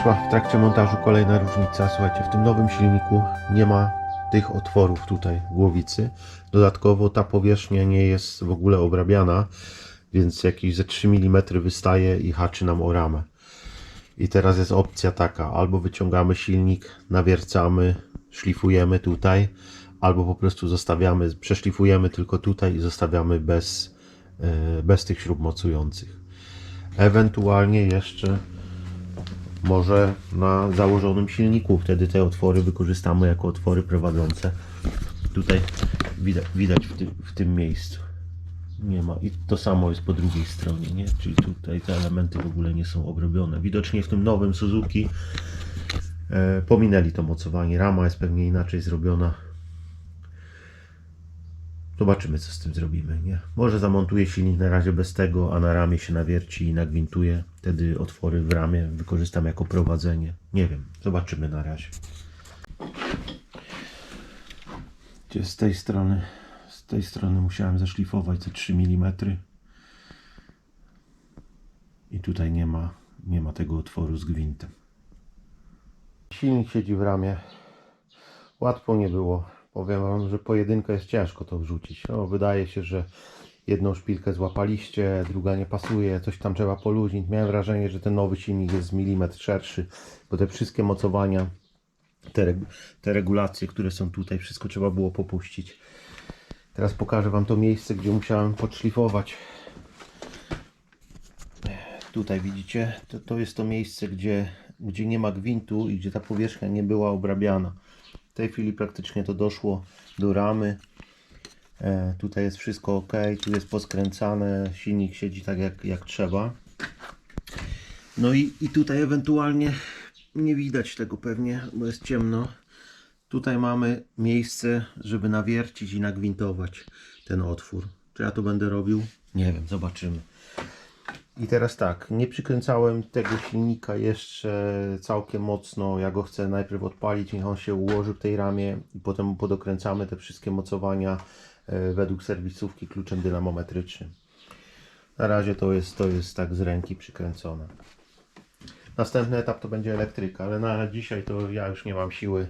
W trakcie montażu kolejna różnica. Słuchajcie, w tym nowym silniku nie ma tych otworów tutaj głowicy. Dodatkowo ta powierzchnia nie jest w ogóle obrabiana, więc jakieś ze 3 mm wystaje i haczy nam o ramę. I teraz jest opcja taka, albo wyciągamy silnik, nawiercamy, szlifujemy tutaj, albo po prostu zostawiamy, przeszlifujemy tylko tutaj i zostawiamy bez, e, bez tych śrub mocujących. Ewentualnie jeszcze może na założonym silniku. Wtedy te otwory wykorzystamy jako otwory prowadzące. Tutaj widać, widać w, tym, w tym miejscu. Nie ma. I to samo jest po drugiej stronie, nie? Czyli tutaj te elementy w ogóle nie są obrobione. Widocznie w tym nowym Suzuki e, pominęli to mocowanie. Rama jest pewnie inaczej zrobiona. Zobaczymy, co z tym zrobimy, nie? Może zamontuję silnik na razie bez tego, a na ramie się nawierci i nagwintuję. Wtedy otwory w ramie wykorzystam jako prowadzenie. Nie wiem, zobaczymy na razie. Gdzie z tej strony, z tej strony musiałem zaszlifować te 3 mm. I tutaj nie ma, nie ma tego otworu z gwintem. Silnik siedzi w ramie. Łatwo nie było. Powiem wam, że pojedynkę jest ciężko to wrzucić. No, wydaje się, że jedną szpilkę złapaliście, druga nie pasuje, coś tam trzeba poluźnić. Miałem wrażenie, że ten nowy silnik jest milimetr szerszy, bo te wszystkie mocowania, te, te regulacje, które są tutaj, wszystko trzeba było popuścić. Teraz pokażę wam to miejsce, gdzie musiałem podszlifować. Tutaj widzicie, to, to jest to miejsce, gdzie, gdzie nie ma gwintu i gdzie ta powierzchnia nie była obrabiana. Tej chwili praktycznie to doszło do ramy. E, tutaj jest wszystko ok, tu jest poskręcane, silnik siedzi tak jak, jak trzeba. No i, i tutaj ewentualnie nie widać tego pewnie, bo jest ciemno. Tutaj mamy miejsce, żeby nawiercić i nagwintować ten otwór. Czy ja to będę robił? Nie wiem, zobaczymy. I teraz tak, nie przykręcałem tego silnika jeszcze całkiem mocno. Ja go chcę najpierw odpalić, niech on się ułoży w tej ramie i potem podokręcamy te wszystkie mocowania e, według serwisówki kluczem dynamometrycznym. Na razie to jest, to jest tak z ręki przykręcone. Następny etap to będzie elektryka, ale na dzisiaj to ja już nie mam siły.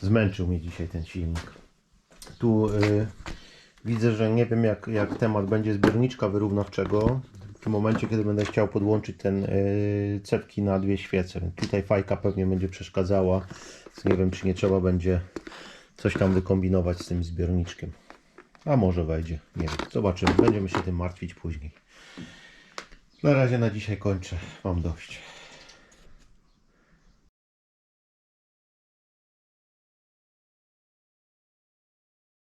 Zmęczył mnie dzisiaj ten silnik. Tu y, widzę, że nie wiem jak, jak temat będzie zbiorniczka wyrównawczego. W momencie, kiedy będę chciał podłączyć ten y, cepki na dwie świece. Tutaj fajka pewnie będzie przeszkadzała. Więc nie wiem, czy nie trzeba będzie coś tam wykombinować z tym zbiorniczkiem. A może wejdzie, nie wiem. Zobaczymy. Będziemy się tym martwić później. Na razie na dzisiaj kończę. Mam dość.